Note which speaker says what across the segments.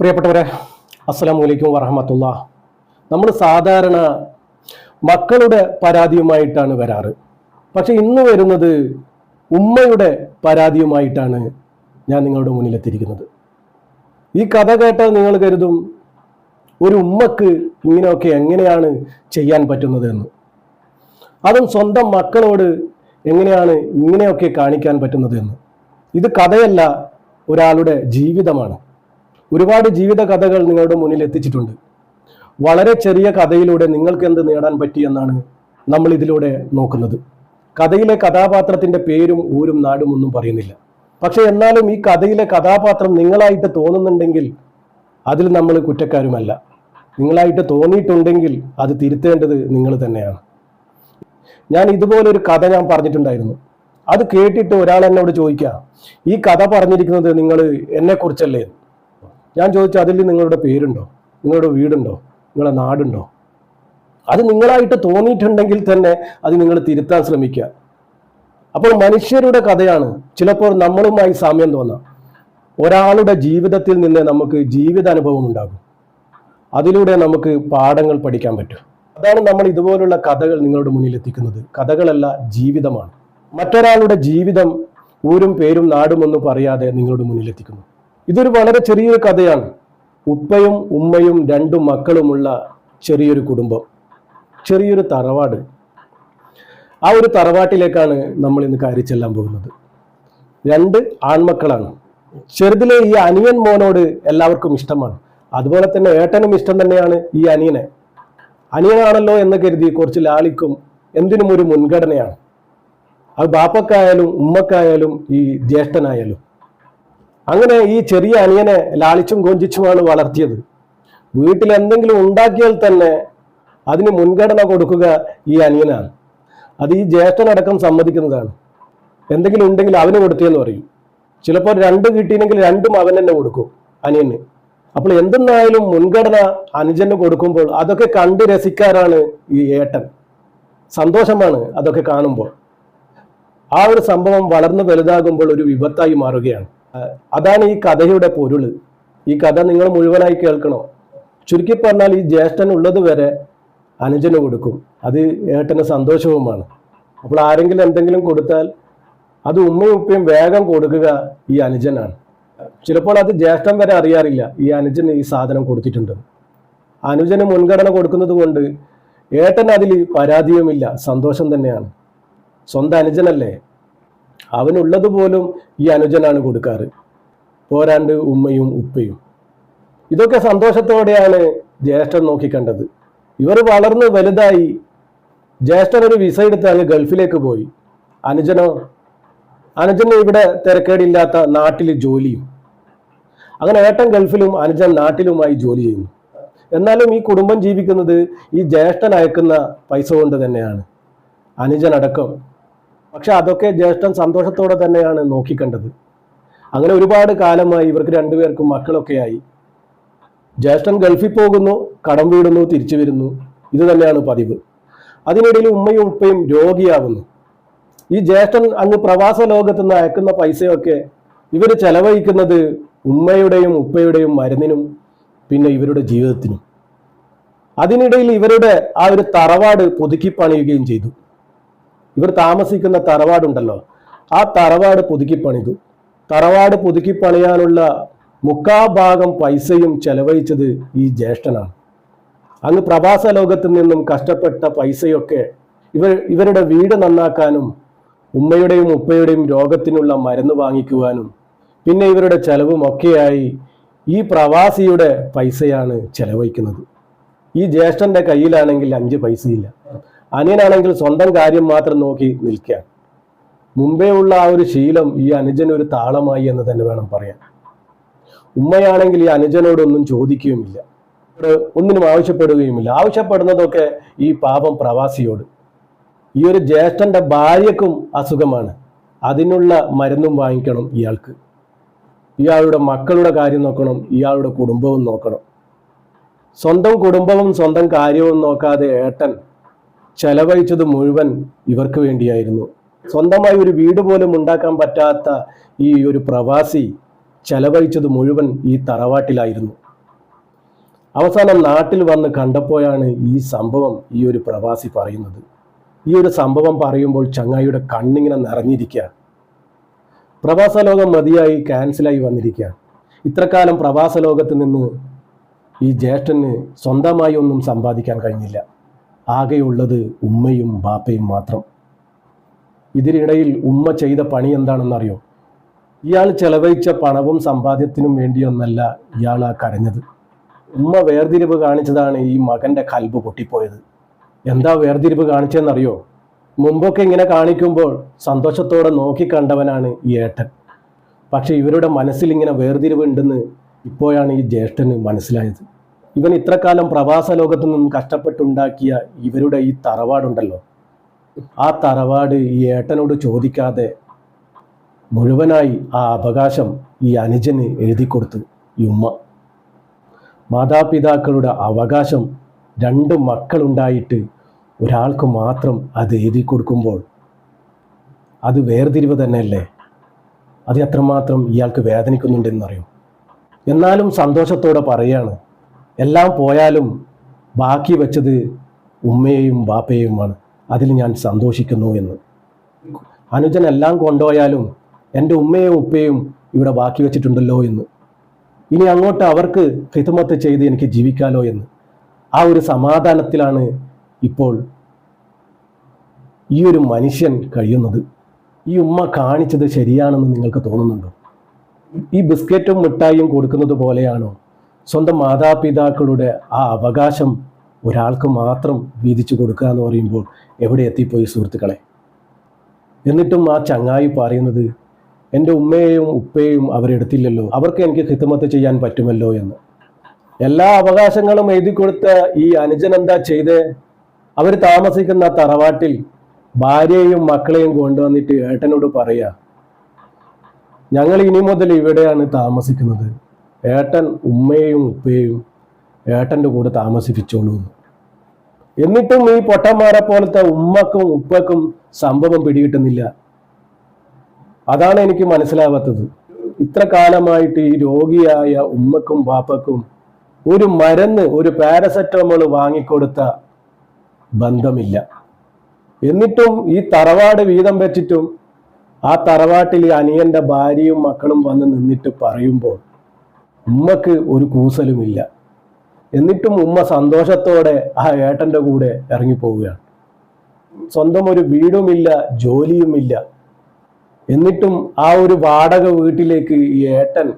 Speaker 1: പ്രിയപ്പെട്ടവരെ അസ്സലാമു അലൈക്കും വറഹമത്തുള്ള. നമ്മൾ സാധാരണ മക്കളുടെ പരാതിയുമായിട്ടാണ് വരാറ്. പക്ഷെ ഇന്ന് വരുന്നത് ഉമ്മയുടെ പരാതിയുമായിട്ടാണ് ഞാൻ നിങ്ങളുടെ മുന്നിലെത്തിയിരിക്കുന്നത്. ഈ കഥ കേട്ടാൽ നിങ്ങൾ കരുതും ഒരു ഉമ്മക്ക് ഇങ്ങനെയൊക്കെ എങ്ങനെയാണ് ചെയ്യാൻ പറ്റുന്നത് എന്ന്. അതും സ്വന്തം മക്കളോട് എങ്ങനെയാണ് ഇങ്ങനെയൊക്കെ കാണിക്കാൻ പറ്റുന്നത് എന്ന്. ഇത് കഥയല്ല ഒരാളുടെ ജീവിതമാണ്. ഒരുപാട് ജീവിത കഥകൾ നിങ്ങളുടെ മുന്നിൽ എത്തിച്ചിട്ടുണ്ട്. വളരെ ചെറിയ കഥയിലൂടെ നിങ്ങൾക്ക് എന്ത് നേടാൻ പറ്റി എന്നാണ് നമ്മൾ ഇതിലൂടെ നോക്കുന്നത്. കഥയിലെ കഥാപാത്രത്തിന്റെ പേരും ഊരും നാടും ഒന്നും പറയുന്നില്ല. പക്ഷെ എന്നാലും ഈ കഥയിലെ കഥാപാത്രം നിങ്ങളായിട്ട് തോന്നുന്നുണ്ടെങ്കിൽ അതിൽ നമ്മൾ കുറ്റക്കാരുമല്ല. നിങ്ങളായിട്ട് തോന്നിയിട്ടുണ്ടെങ്കിൽ അത് തിരുത്തേണ്ടത് നിങ്ങൾ തന്നെയാണ്. ഞാൻ ഇതുപോലൊരു കഥ ഞാൻ പറഞ്ഞിട്ടുണ്ടായിരുന്നു. അത് കേട്ടിട്ട് ഒരാൾ എന്നോട് ചോദിക്കുക ഈ കഥ പറഞ്ഞിരിക്കുന്നത് നിങ്ങൾ എന്നെ കുറിച്ചല്ലേ ഞാൻ ചോദിച്ചു അതിൽ നിങ്ങളുടെ പേരുണ്ടോ? നിങ്ങളുടെ വീടുണ്ടോ? നിങ്ങളുടെ നാടുണ്ടോ? അത് നിങ്ങളായിട്ട് തോന്നിയിട്ടുണ്ടെങ്കിൽ തന്നെ അത് നിങ്ങൾ തിരുത്താൻ ശ്രമിക്കുക. അപ്പോൾ മനുഷ്യരുടെ കഥയാണ് ചിലപ്പോൾ നമ്മളുമായി സാമ്യം തോന്നാം. ഒരാളുടെ ജീവിതത്തിൽ നിന്ന് നമുക്ക് ജീവിത അനുഭവം ഉണ്ടാകും. അതിലൂടെ നമുക്ക് പാഠങ്ങൾ പഠിക്കാൻ പറ്റും. അതാണ് നമ്മൾ ഇതുപോലുള്ള കഥകൾ നിങ്ങളുടെ മുന്നിൽ എത്തിക്കുന്നത്. കഥകളല്ല ജീവിതമാണ്. മറ്റൊരാളുടെ ജീവിതം ഊരും പേരും നാടും ഒന്നും പറയാതെ നിങ്ങളുടെ മുന്നിൽ എത്തിക്കുന്നു. ഇതൊരു വളരെ ചെറിയൊരു കഥയാണ്. ഉപ്പയും ഉമ്മയും രണ്ടു മക്കളുമുള്ള ചെറിയൊരു കുടുംബം. ചെറിയൊരു തറവാട്. ആ ഒരു തറവാട്ടിലേക്കാണ് നമ്മൾ ഇന്ന് കയറി ചെല്ലാൻ പോകുന്നത്. രണ്ട് ആൺമക്കളാണ്. ചെറുതിലെ ഈ അനിയൻ മോനോട് എല്ലാവർക്കും ഇഷ്ടമാണ്. അതുപോലെ തന്നെ ഏട്ടനും ഇഷ്ടം തന്നെയാണ് ഈ അനിയനെ. അനിയനാണല്ലോ എന്ന് കരുതി കുറച്ച് ലാളിക്കും എന്തിനും ഒരു മുൻഗണനയാണ്. അത് ബാപ്പക്കായാലും ഉമ്മക്കായാലും ഈ ജ്യേഷ്ഠനായാലും. അങ്ങനെ ഈ ചെറിയ അനിയനെ ലാളിച്ചും കൊഞ്ചിച്ചുമാണ് വളർത്തിയത്. വീട്ടിൽ എന്തെങ്കിലും ഉണ്ടാക്കിയാൽ തന്നെ അതിന് മുൻഗണന കൊടുക്കുക ഈ അനിയനാണ്. അത് ഈ ജ്യേഷ്ഠനടക്കം സമ്മതിക്കുന്നതാണ്. എന്തെങ്കിലും ഉണ്ടെങ്കിൽ അവന് കൊടുത്തേന്ന് പറയും. ചിലപ്പോൾ രണ്ട് കിട്ടിയില്ലെങ്കിൽ രണ്ടും അവൻ തന്നെ കൊടുക്കും അനിയന്. അപ്പോൾ എന്തെന്നായാലും മുൻഗണന അനുജന് കൊടുക്കുമ്പോൾ അതൊക്കെ കണ്ട് രസിക്കാറാണ് ഈ ഏട്ടൻ. സന്തോഷമാണ് അതൊക്കെ കാണുമ്പോൾ. ആ ഒരു സംഭവം വളർന്നു വലുതാകുമ്പോൾ ഒരു വിപത്തായി മാറുകയാണ്. അതാണ് ഈ കഥയുടെ പൊരുൾ ഈ കഥ നിങ്ങൾ മുഴുവനായി കേൾക്കണോ? ചുരുക്കി പറഞ്ഞാൽ ഈ ജ്യേഷ്ഠൻ ഉള്ളത് വരെ അനുജന് കൊടുക്കും. അത് ഏട്ടന് സന്തോഷവുമാണ്. അപ്പോൾ ആരെങ്കിലും എന്തെങ്കിലും കൊടുത്താൽ അത് ഉമ്മയും ഉപ്പയും വേഗം കൊടുക്കുക ഈ അനുജനാണ്. ചിലപ്പോൾ അത് ജ്യേഷ്ഠൻ വരെ അറിയാറില്ല ഈ അനുജന് ഈ സാധനം കൊടുത്തിട്ടുണ്ട്. അനുജന് മുൻഗണന കൊടുക്കുന്നത് കൊണ്ട് ഏട്ടൻ അതിൽ പരാതിയുമില്ല. സന്തോഷം തന്നെയാണ്. സ്വന്തം അനുജനല്ലേ? അവനുള്ളത് പോലും ഈ അനുജനാണ് കൊടുക്കാറ്. പോരാണ്ട് ഉമ്മയും ഉപ്പയും. ഇതൊക്കെ സന്തോഷത്തോടെയാണ് ജ്യേഷ്ഠൻ നോക്കിക്കണ്ടത് ഇവർ വളർന്ന് വലുതായി ജ്യേഷ്ഠൻ ഒരു വിസ എടുത്ത് അങ്ങ് ഗൾഫിലേക്ക് പോയി. അനുജനോ അനുജന് ഇവിടെ തിരക്കേടില്ലാത്ത നാട്ടിൽ ജോലിയും. അങ്ങനെ ഏട്ടൻ ഗൾഫിലും അനുജൻ നാട്ടിലുമായി ജോലി ചെയ്യുന്നു. എന്നാലും ഈ കുടുംബം ജീവിക്കുന്നത് ഈ ജ്യേഷ്ഠൻ അയക്കുന്ന പൈസ കൊണ്ട് തന്നെയാണ്. അനുജനടക്കം പക്ഷെ അതൊക്കെ ജ്യേഷ്ഠൻ സന്തോഷത്തോടെ തന്നെയാണ് നോക്കിക്കണ്ടത്. അങ്ങനെ ഒരുപാട് കാലമായി ഇവർക്ക് രണ്ടുപേർക്കും മക്കളൊക്കെയായി. ജ്യേഷ്ഠൻ ഗൾഫിൽ പോകുന്നു കടം വീടുന്നു തിരിച്ചു വരുന്നു. ഇത് തന്നെയാണ് പതിവ്. അതിനിടയിൽ ഉമ്മയും ഉപ്പയും രോഗിയാവുന്നു. ഈ ജ്യേഷ്ഠൻ അങ്ങ് പ്രവാസ ലോകത്ത് നിന്ന് അയക്കുന്ന പൈസയൊക്കെ ഇവർ ചെലവഴിക്കുന്നത് ഉമ്മയുടെയും ഉപ്പയുടെയും മരുന്നിനും പിന്നെ ഇവരുടെ ജീവിതത്തിനും. അതിനിടയിൽ ഇവരുടെ ആ ഒരു തറവാട് പുതുക്കി പണിയുകയും ചെയ്തു. ഇവർ താമസിക്കുന്ന തറവാടുണ്ടല്ലോ. ആ തറവാട് പുതുക്കി പണിതു. തറവാട് പുതുക്കി പണിയാനുള്ള മുക്കാ ഭാഗം പൈസയും ചെലവഴിച്ചത് ഈ ജ്യേഷ്ഠനാണ്. അന്ന് പ്രവാസ ലോകത്ത് നിന്നും കഷ്ടപ്പെട്ട പൈസയൊക്കെ ഇവർ ഇവരുടെ വീട് നന്നാക്കാനും ഉമ്മയുടെയും ഉപ്പയുടെയും രോഗത്തിനുള്ള മരുന്ന് വാങ്ങിക്കുവാനും പിന്നെ ഇവരുടെ ചെലവും ഒക്കെയായി ഈ പ്രവാസിയുടെ പൈസയാണ് ചെലവഴിക്കുന്നത്. ഈ ജ്യേഷ്ഠന്റെ കയ്യിലാണെങ്കിൽ അഞ്ച് പൈസയില്ല. അനിയനാണെങ്കിൽ സ്വന്തം കാര്യം മാത്രം നോക്കി നിൽക്കുക. മുമ്പേ ഉള്ള ആ ഒരു ശീലം ഈ അനുജൻ ഒരു താളമായി എന്ന് തന്നെ വേണം പറയാൻ. ഉമ്മയാണെങ്കിൽ ഈ അനുജനോടൊന്നും ചോദിക്കുകയുമില്ല. ഒന്നിനും ആവശ്യപ്പെടുകയുമില്ല. ആവശ്യപ്പെടുന്നതൊക്കെ ഈ പാപം പ്രവാസിയോട്. ഈ ഒരു ജ്യേഷ്ഠന്റെ ഭാര്യക്കും അസുഖമാണ്. അതിനുള്ള മരുന്നും വാങ്ങിക്കണം ഇയാൾക്ക്. ഇയാളുടെ മക്കളുടെ കാര്യം നോക്കണം ഇയാളുടെ കുടുംബവും നോക്കണം. സ്വന്തം കുടുംബവും സ്വന്തം കാര്യവും നോക്കാതെ ഏട്ടൻ ചെലവഴിച്ചത് മുഴുവൻ ഇവർക്ക് വേണ്ടിയായിരുന്നു. സ്വന്തമായി ഒരു വീട് പോലും ഉണ്ടാക്കാൻ പറ്റാത്ത ഈ ഒരു പ്രവാസി ചെലവഴിച്ചത് മുഴുവൻ ഈ തറവാട്ടിലായിരുന്നു. അവസാനം നാട്ടിൽ വന്ന് കണ്ടപ്പോഴാണ് ഈ സംഭവം ഈ ഒരു പ്രവാസി പറയുന്നത്. ഈ ഒരു സംഭവം പറയുമ്പോൾ ചങ്ങായിയുടെ കണ്ണിങ്ങനെ നിറഞ്ഞിരിക്കുക. പ്രവാസ ലോകം മതിയായി ക്യാൻസലായി വന്നിരിക്കുക. ഇത്രക്കാലം പ്രവാസ ലോകത്ത് നിന്ന് ഈ ജ്യേഷ്ഠന് സ്വന്തമായി ഒന്നും സമ്പാദിക്കാൻ കഴിഞ്ഞില്ല. ആകെയുള്ളത് ഉമ്മയും ബാപ്പയും മാത്രം. ഇതിനിടയിൽ ഉമ്മ ചെയ്ത പണി എന്താണെന്നറിയോ? ഇയാൾ ചെലവഴിച്ച പണവും സമ്പാദ്യത്തിനും വേണ്ടിയൊന്നല്ല ഇയാൾ ആ കരഞ്ഞത്. ഉമ്മ വേർതിരിവ് കാണിച്ചതാണ് ഈ മകന്റെ കൽബ് പൊട്ടിപ്പോയത്. എന്താ വേർതിരിവ് കാണിച്ചതെന്നറിയോ? മുമ്പൊക്കെ ഇങ്ങനെ കാണിക്കുമ്പോൾ സന്തോഷത്തോടെ നോക്കി കണ്ടവനാണ് ഈ ഏട്ടൻ. പക്ഷെ ഇവരുടെ മനസ്സിൽ ഇങ്ങനെ വേർതിരിവ് ഉണ്ടെന്ന് ഇപ്പോഴാണ് ഈ ജ്യേഷ്ഠന് മനസ്സിലായത്. ഇവൻ ഇത്രക്കാലം പ്രവാസ ലോകത്തു നിന്നും കഷ്ടപ്പെട്ടുണ്ടാക്കിയ ഇവരുടെ ഈ തറവാടുണ്ടല്ലോ. ആ തറവാട് ഈ ഏട്ടനോട് ചോദിക്കാതെ മുഴുവനായി ആ അവകാശം ഈ അനുജന് എഴുതി കൊടുത്തു ഈ ഉമ്മ. മാതാപിതാക്കളുടെ അവകാശം രണ്ട് മക്കളുണ്ടായിട്ട് ഒരാൾക്ക് മാത്രം അത് എഴുതി കൊടുക്കുമ്പോൾ അത് വേർതിരിവ് തന്നെയല്ലേ? അത് എത്രമാത്രം ഇയാൾക്ക് വേദനിക്കുന്നുണ്ടെന്നറിയും? എന്നാലും സന്തോഷത്തോടെ പറയാണ്. എല്ലാം പോയാലും ബാക്കി വെച്ചത് ഉമ്മയെയും ബാപ്പയെയുമാണ്. അതിൽ ഞാൻ സന്തോഷിക്കുന്നു എന്ന്. അനുജൻ എല്ലാം കൊണ്ടുപോയാലും എന്റെ ഉമ്മയും ഉപ്പയും ഇവിടെ ബാക്കി വെച്ചിട്ടുണ്ടല്ലോ എന്ന്. ഇനി അങ്ങോട്ട് അവർക്ക് ഹിതമത്ത് ചെയ്ത് എനിക്ക് ജീവിക്കാലോ എന്ന്. ആ ഒരു സമാധാനത്തിലാണ് ഇപ്പോൾ ഈ ഒരു മനുഷ്യൻ കഴിയുന്നത്. ഈ ഉമ്മ കാണിച്ചത് ശരിയാണെന്ന് നിങ്ങൾക്ക് തോന്നുന്നുണ്ടോ? ഈ ബിസ്ക്കറ്റും മിഠായിയും കൊടുക്കുന്നത് പോലെയാണോ? സ്വന്തം മാതാപിതാക്കളുടെ ആ അവകാശം ഒരാൾക്ക് മാത്രം വീതിച്ചു കൊടുക്കുക എന്ന് പറയുമ്പോൾ എവിടെ എത്തിപ്പോയി സുഹൃത്തുക്കളെ? എന്നിട്ടും ആ ചങ്ങായി പറയുന്നത് എന്റെ ഉമ്മയെയും ഉപ്പയെയും അവരെടുത്തില്ലല്ലോ അവർക്ക് എനിക്ക് ഹിതമത്ത് ചെയ്യാൻ പറ്റുമല്ലോ എന്ന്. എല്ലാ അവകാശങ്ങളും എഴുതി കൊടുത്ത ഈ അനുജൻ എന്താ ചെയ്ത്? അവർ താമസിക്കുന്ന തറവാട്ടിൽ ഭാര്യയെയും മക്കളെയും കൊണ്ടുവന്നിട്ട് ഏട്ടനോട് പറയുക ഞങ്ങൾ ഇനി മുതൽ ഇവിടെയാണ് താമസിക്കുന്നത്. ഏട്ടൻ ഉമ്മയെയും ഉപ്പയെയും ഏട്ടന്റെ കൂടെ താമസിപ്പിച്ചോളൂ എന്നിട്ടും ഈ പൊട്ടന്മാരെ പോലത്തെ ഉമ്മക്കും ഉപ്പക്കും സംഭവം പിടികിട്ടുന്നില്ല. അതാണ് എനിക്ക് മനസ്സിലാവാത്തത്. ഇത്ര കാലമായിട്ട് ഈ രോഗിയായ ഉമ്മക്കും പാപ്പക്കും ഒരു മരുന്ന് ഒരു പാരസെറ്റമോൾ വാങ്ങിക്കൊടുത്ത ബന്ധമില്ല. എന്നിട്ടും ഈ തറവാട് വീതം വെച്ചിട്ടും ആ തറവാട്ടിൽ അനിയന്റെ ഭാര്യയും മക്കളും വന്ന് നിന്നിട്ട് പറയുമ്പോൾ ഉമ്മക്ക് ഒരു കൂസലുമില്ല. എന്നിട്ടും ഉമ്മ സന്തോഷത്തോടെ ആ ഏട്ടന്റെ കൂടെ ഇറങ്ങിപ്പോവുകയാണ്. സ്വന്തം ഒരു വീടുമില്ല ജോലിയുമില്ല. എന്നിട്ടും ആ ഒരു വാടക വീട്ടിലേക്ക് ഈ ഏട്ടൻ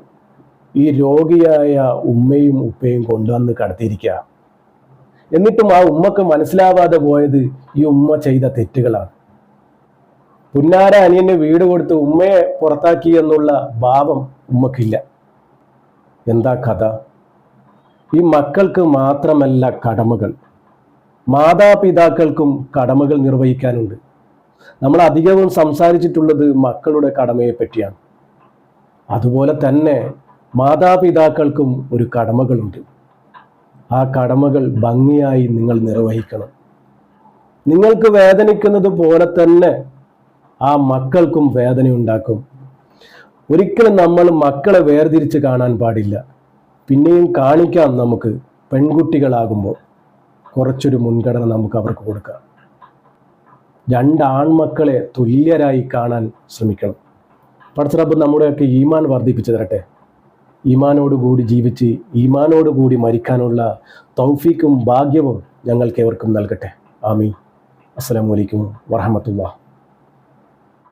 Speaker 1: ഈ രോഗിയായ ഉമ്മയും ഉപ്പയും കൊണ്ടുവന്ന് കടത്തിയിരിക്കുക എന്നിട്ടും ആ ഉമ്മക്ക് മനസ്സിലാവാതെ പോയത് ഈ ഉമ്മ ചെയ്ത തെറ്റുകളാണ്. പുന്നാര അനിയന് വീട് കൊടുത്ത് ഉമ്മയെ പുറത്താക്കി എന്നുള്ള ഭാവം ഉമ്മക്കില്ല. എന്താ കഥ? ഈ മക്കൾക്ക് മാത്രമല്ല കടമകൾ. മാതാപിതാക്കൾക്കും കടമകൾ നിർവഹിക്കാനുണ്ട്. നമ്മൾ അധികവും സംസാരിച്ചിട്ടുള്ളത് മക്കളുടെ കടമയെ പറ്റിയാണ്. അതുപോലെ തന്നെ മാതാപിതാക്കൾക്കും ഒരു കടമകളുണ്ട്. ആ കടമകൾ ഭംഗിയായി നിങ്ങൾ നിർവഹിക്കണം. നിങ്ങൾക്ക് വേദനിക്കുന്നത് പോലെ തന്നെ ആ മക്കൾക്കും വേദനയുണ്ടാക്കും. ഒരിക്കലും നമ്മൾ മക്കളെ വേർതിരിച്ച് കാണാൻ പാടില്ല. പിന്നെയും കാണിക്കാം നമുക്ക് പെൺകുട്ടികളാകുമ്പോൾ. കുറച്ചൊരു മുൻഗണന നമുക്ക് അവർക്ക് കൊടുക്കാം. രണ്ട് ആൺമക്കളെ തുല്യരായി കാണാൻ ശ്രമിക്കണം. പടച്ചറബ് നമ്മുടെയൊക്കെ ഈമാൻ വർദ്ധിപ്പിച്ചു തരട്ടെ. ഈമാനോടുകൂടി ജീവിച്ച് ഈമാനോടുകൂടി മരിക്കാനുള്ള തൗഫീക്കും ഭാഗ്യവും ഞങ്ങൾക്ക് ഏവർക്കും നൽകട്ടെ. അസ്സലാമു അലൈക്കും വറഹമത്തുള്ള